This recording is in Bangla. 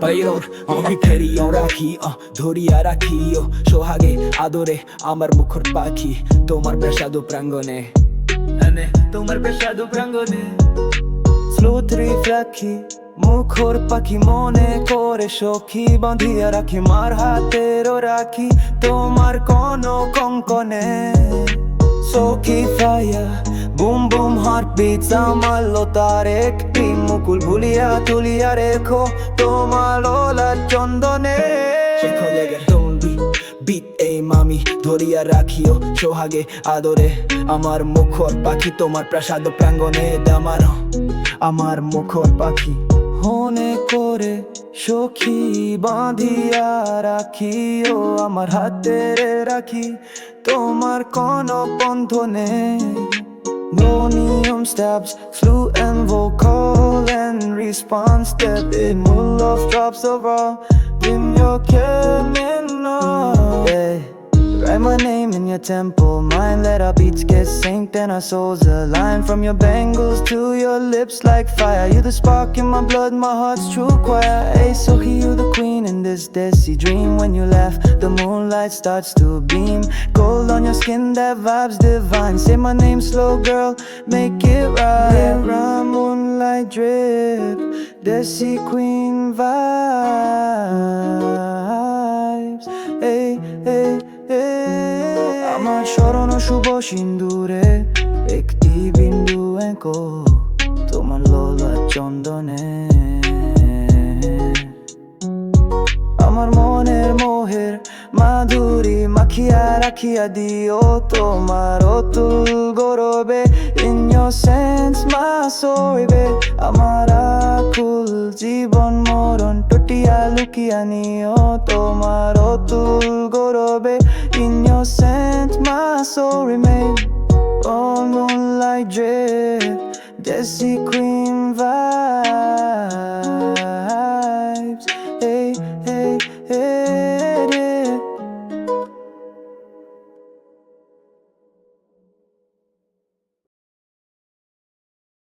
পাইরোর আমি ফেরিও রাখি ধরিয়া রাখি সোহাগে আদরে আমার মুখর পাখি তোমার পেশাদু প্রাঙ্গনে তোমার পেশাদু প্রাঙ্গনে স্লোথ রাখি মুখর পাখি মনে করে সখী বাঁধিয়া রাখি মার হাতেরও রাখি তোমার কোন কঙ্কনে সখী ফায়া বুম বুম হার্ট বিটস আমার লোতার একটি মুকুল ভুলিয়া তুলিয়া রেখো তোমার লোলা চন্দনে। মামি ধরিয়া রাখিও সোহাগে আদরে আমার মুখর পাখি তোমার প্রাসাদ প্রাঙ্গনে দামানো। আমার মুখর পাখি মনে করে সখী বাঁধিয়া রাখি ও আমার হাতেরে রাখি তোমার কোন বন্ধনে Nonium stabs, flu and vocal and response step in full of drops of raw in your camera. temple, mind let our beats get synced and our souls align. From your bangles to your lips like fire, you the spark in my blood, my heart's true choir. Hey, Sohi, you the queen in this desi dream. When you laugh, the moonlight starts to beam. Gold on your skin, that vibe's divine. Say my name slow, girl, make it right. Moonlight drip, desi queen vibes. স্মরণ শুভ সিন্দুরে, একটি বিন্দু এঁকো তোমার লোলা চন্দনে। আমার মনের মোহের মাধুরী মাখিয়া রাখিয়া দিও তোমার অতুল গৌরবে ইনোসেন্স মা সইবে আমার আকুল জীবন মরণ টটিয়া লুকিয়া নিও তোমার অতুল গৌরবে my soul remain on moonlight drip, Desi Queen vibe.